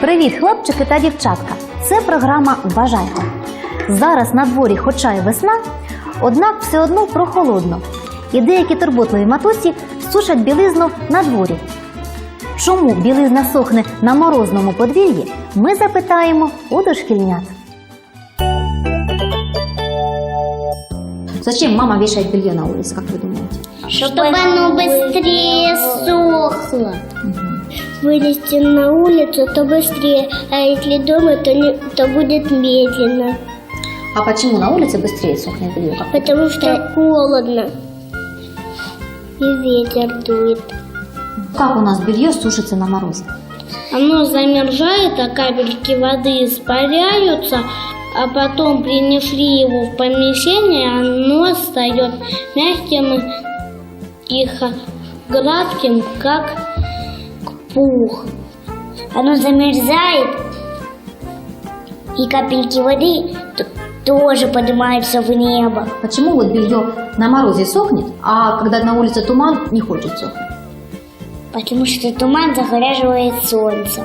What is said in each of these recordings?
Привіт, хлопчики та дівчатка! Це програма Бажайка. Зараз на дворі хоча й весна, однак все одно прохолодно. І деякі турботливі матусі сушать білизну на дворі. Чому білизна сохне на морозному подвір'ї, ми запитаємо у дошкільнят. Зачем мама вішає белье на вулиці, як ви думаєте? Чтобы оно быстрее сохло. Вынести на улицу, то быстрее, а если дома, то, не, то будет медленно. А почему на улице быстрее сохнет белье? Потому что холодно. И ветер дует. Как у нас белье сушится на морозе? Оно замерзает, а капельки воды испаряются, а потом принесли его в помещение, оно стает мягким и гладким, как пух. Оно замерзает, и капельки воды тоже поднимаются в небо. Почему вот белье на морозе сохнет, а когда на улице туман, не хочет сохнуть? Потому что туман загораживает солнце.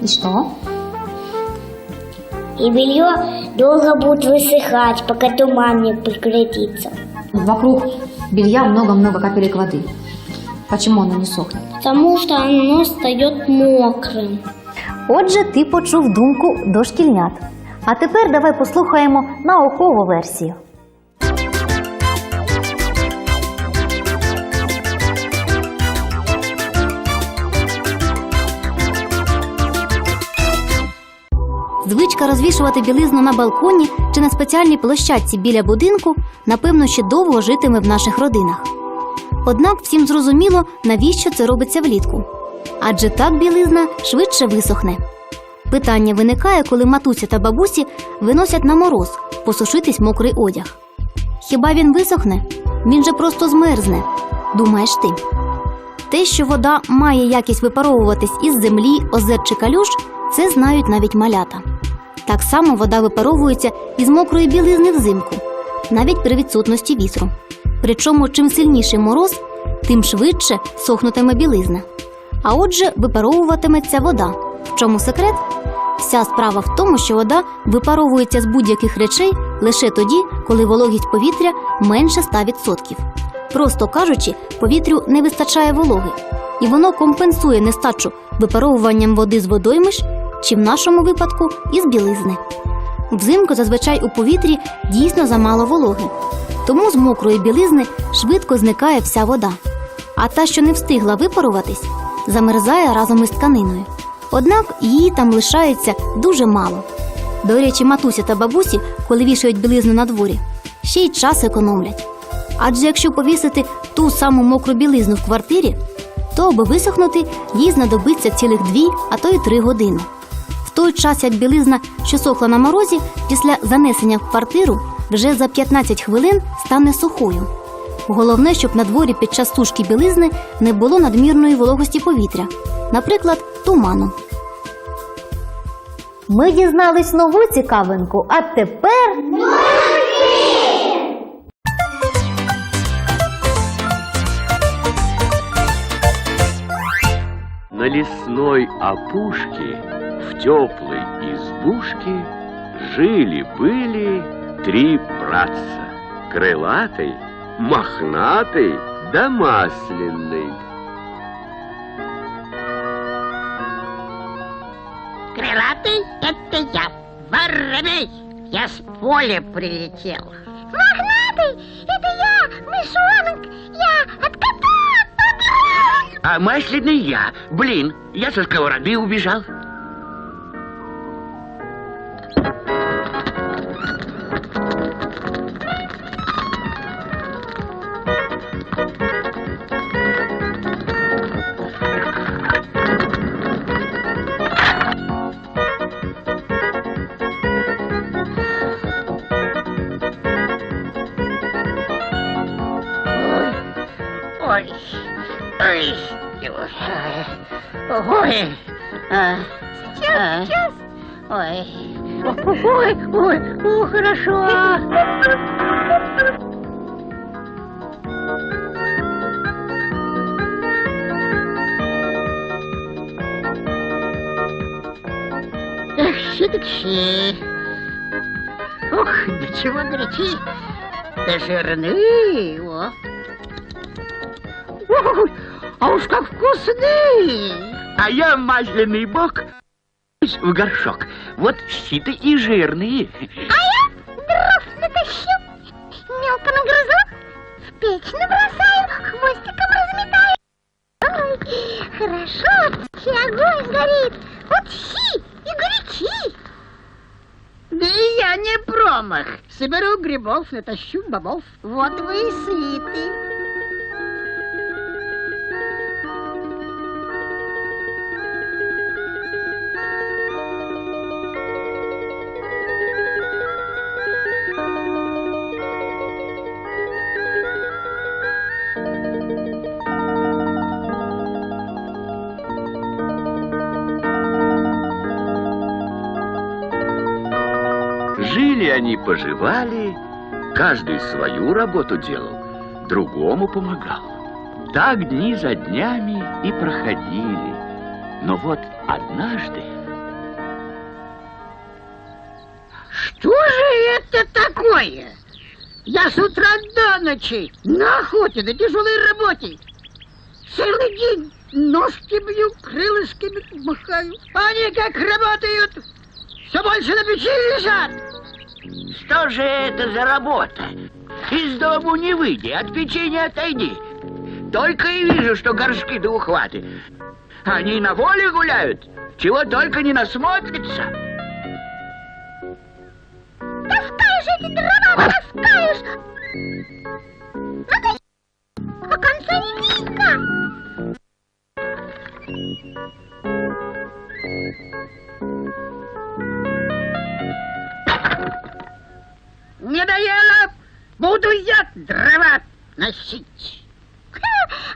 И что? И белье долго будет высыхать, пока туман не прекратится. Вокруг белья много-много капелек воды. Почему оно не сохнет? Потому что оно стает мокрым. Отже, ти почув думку дошкільнят. А тепер давай послухаємо наукову версію. Звичка розвішувати білизну на балконі чи на спеціальній площадці біля будинку, напевно, ще довго житиме в наших родинах. Однак всім зрозуміло, навіщо це робиться влітку. Адже так білизна швидше висохне. Питання виникає, коли матуся та бабусі виносять на мороз посушитись мокрий одяг. Хіба він висохне? Він же просто змерзне, думаєш ти. Те, що вода має якість випаровуватись із землі, озер чи калюж, це знають навіть малята. Так само вода випаровується із мокрої білизни взимку, навіть при відсутності вітру. Причому, чим сильніший мороз, тим швидше сохнутиме білизна. А отже, випаровуватиметься вода. В чому секрет? Вся справа в тому, що вода випаровується з будь-яких речей лише тоді, коли вологість повітря менше 100%. Просто кажучи, повітрю не вистачає вологи, і воно компенсує нестачу випаровуванням води з водоймиш чи в нашому випадку із білизни. Взимку зазвичай у повітрі дійсно замало вологи, тому з мокрої білизни швидко зникає вся вода. А та, що не встигла випаруватись, замерзає разом із тканиною. Однак її там лишається дуже мало. До речі, матуся та бабусі, коли вішають білизну на дворі, ще й час економлять. Адже якщо повісити ту саму мокру білизну в квартирі, то аби висохнути, їй знадобиться цілих дві, а то й три години. Той час, як білизна, що сохла на морозі, після занесення в квартиру вже за 15 хвилин стане сухою. Головне, щоб на дворі під час сушки білизни не було надмірної вологості повітря, наприклад, туману. Ми дізнались нову цікавинку, а тепер. На лесной опушке в теплой избушке жили-были три братца. Крылатый, мохнатый да масляный. Крылатый — это я, воробей. Я с поля прилетел. Мохнатый, это я, мышонок, я от кота А масляный я. Блин, я со сковороды убежал. Ой, ой, ой, ой, а, сейчас, сейчас, ой, ой, ой, ну хорошо. тыкщи. Ух, да чего горячи. Да жирный, о. Ой, а уж как вкусный. А я масляный бок в горшок. Вот щиты и жирные. А я дров натащу, мелко нагрызу, в печь набросаю, хвостиком разметаю. Ой, хорошо, щи огонь горит, вот щи и горячи. Да и я не промах. Соберу грибов, натащу бобов. Вот вы и сыты. Жили они, поживали, каждый свою работу делал, другому помогал. Так дни за днями и проходили. Но вот однажды Что же это такое? Я с утра до ночи на охоте, на тяжелой работе. Целый день ножки бью, крылышками махаю. Они как работают, все больше на печи лежат. Что же это за работа? Из дому не выйди, от печи не отойди. Только и вижу, что горшки да ухваты. Они на воле гуляют, чего только не насмотрятся. Таскаешь эти дрова, таскаешь. Ну-ка, носить.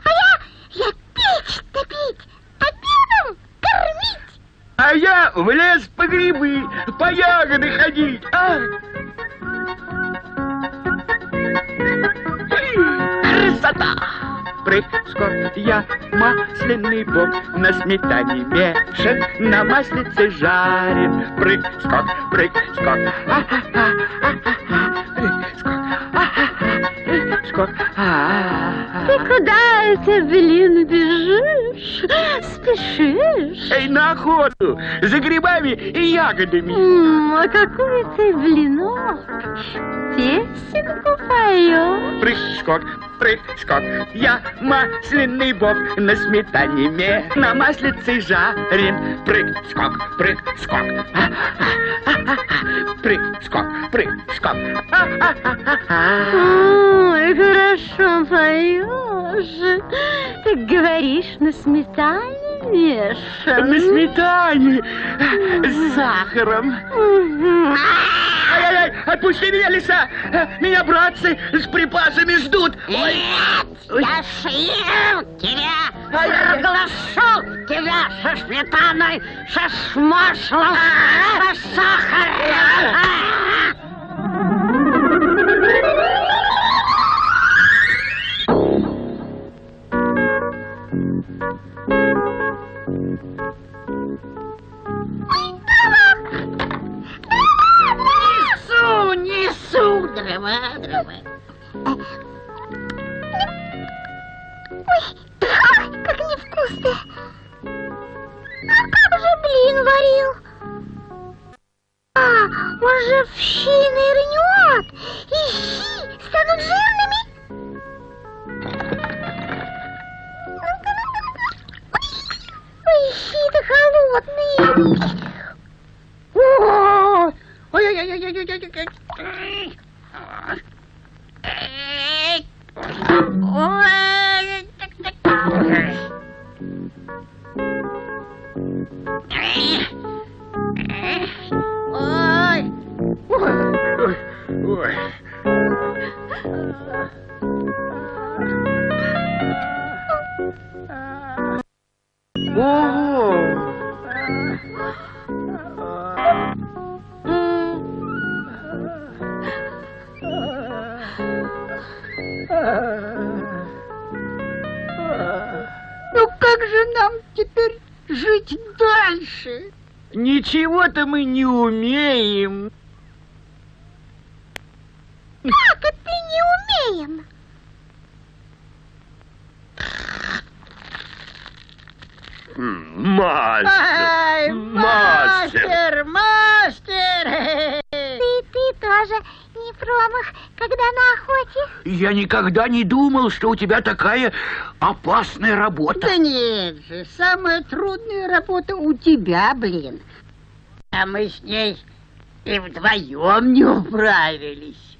А я, я печь топить, обедом кормить. А я в лес по грибы, по ягоды ходить. А? Красота! Прыг-скок, я масляный бог На сметане мешан, на маслице жарен Прыг-скок, прыг-скок, Прыг-скок, а-ха-ха, а-ха-ха Куда это, блин, бежишь? Спешишь? Эй, на охоту! За грибами и ягодами! М, А какой ты блинок? Песенку поешь? Прыг-скок, прыг-скок, я масляный бог На сметане ме, на маслице жарен Прыг-скок, прыг-скок. Прыг-скок, прыг-скок. Ой, хорошо поешь. Ты говоришь, на сметане вешан. На сметане с сахаром отпусти меня, лиса! Меня братцы с припасами ждут! Ой, Я съем тебя, Ай-яй-яй. проглошу тебя со сметаной, со смаслом, со сахаром. Блин варил? А, он же в щи нырнет, и щи станут жирными. Ну-ка, ну-ка, ну-ка. Ой, щи-то холодные. Ой, Эй. Эй. Ой. Ой. ой. Ого! Дальше? Ничего-то мы не умеем. Как это не умеем? Мастер! Ай, мастер, мастер! Ты, ты тоже не промах, когда на охоте? Я никогда не думал, что у тебя такая опасная работа. Да нет же, самая трудная работа у тебя, блин. А мы с ней и вдвоем не управились.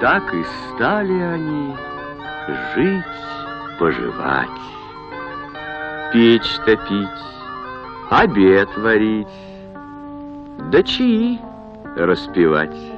Так и стали они жить, поживать, печь топить, обед варить, да чаи распевать.